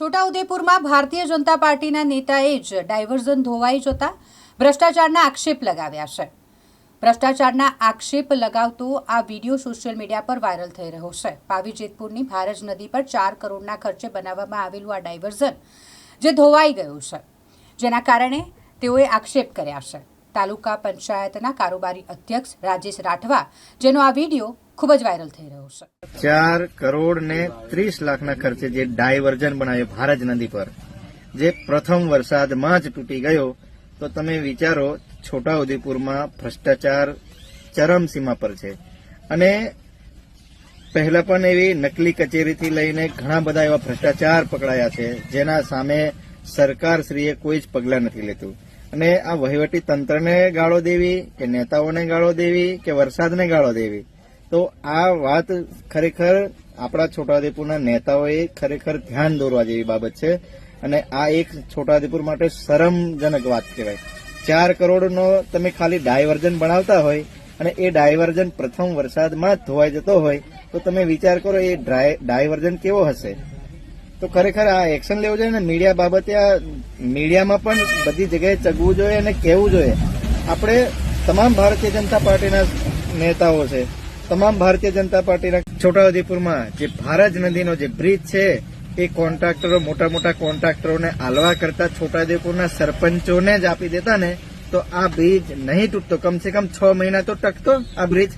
છોટાઉદેપુરમાં ભારતીય જનતા પાર્ટીના નેતાએ જ ડાયવર્ઝન ધોવાઈ જતા ભ્રષ્ટાચારના આક્ષેપ લગાવ્યા છે. ભ્રષ્ટાચારના આક્ષેપ લગાવતો આ વીડિયો સોશિયલ મીડિયા પર વાયરલ થઈ રહ્યો છે. પાવી જેતપુરની ભારજ નદી પર ચાર કરોડના ખર્ચે બનાવવામાં આવેલું આ ડાયવર્ઝન જે ધોવાઈ ગયું છે. જેના કારણે તેઓએ આક્ષેપ કર્યા છે. તાલુકા પંચાયતના કારોબારી અધ્યક્ષ રાજેશ રાઠવા, જેનો આ વીડિયો ખૂબ જ વાયરલ થઈ રહ્યો છે. ચાર કરોડ ને ત્રીસ લાખના ખર્ચે જે ડાયવર્ઝન બનાવ્યો ભારજ નદી પર, જે પ્રથમ વરસાદમાં જ તૂટી ગયો, તો તમે વિચારો છોટાઉદેપુરમાં ભ્રષ્ટાચાર ચરમસીમા પર છે. અને પહેલા પણ એવી નકલી કચેરીથી લઈને ઘણા બધા એવા ભ્રષ્ટાચાર પકડાયા છે, જેના સામે સરકારશ્રીએ કોઈ જ પગલાં નથી લેતું અને આ વહીવટી તંત્રને ગાળો દેવી, કે નેતાઓને ગાળો દેવી, કે વરસાદને ગાળો દેવી તો આ વાત ખરેખર આપણા છોટાઉદેપુરના નેતાઓએ ખરેખર ધ્યાન દોરવા જેવી બાબત છે. અને આ એક છોટાઉદેપુર માટે શરમજનક વાત કહેવાય. ચાર કરોડનો તમે ખાલી ડાયવર્ઝન બનાવતા હોય અને એ ડાયવર્ઝન પ્રથમ વરસાદમાં જ ધોવાઈ જતો હોય, તો તમે વિચાર કરો એ ડાયવર્ઝન કેવો હશે? તો ખરેખર આ એક્શન લેવું જોઈએ ને મીડિયા બાબતે આ મીડિયામાં પણ બધી જગ્યાએ ચગવું જોઈએ અને કહેવું જોઈએ. આપણે તમામ ભારતીય જનતા પાર્ટીના નેતાઓ છે તમામ ભારતીય જનતા પાર્ટીના છોટાઉદેપુરમાં જે ભારજ નદીનો જે બ્રિજ છે, એ કોન્ટ્રાક્ટરો, મોટા મોટા કોન્ટ્રાક્ટરોને આલવા કરતા છોટાઉદેપુરના સરપંચોને જ આપી દેતા ને, તો આ બ્રિજ નહીં તૂટતો. કમસે કમ છ મહિના તો ટકતો આ બ્રિજ.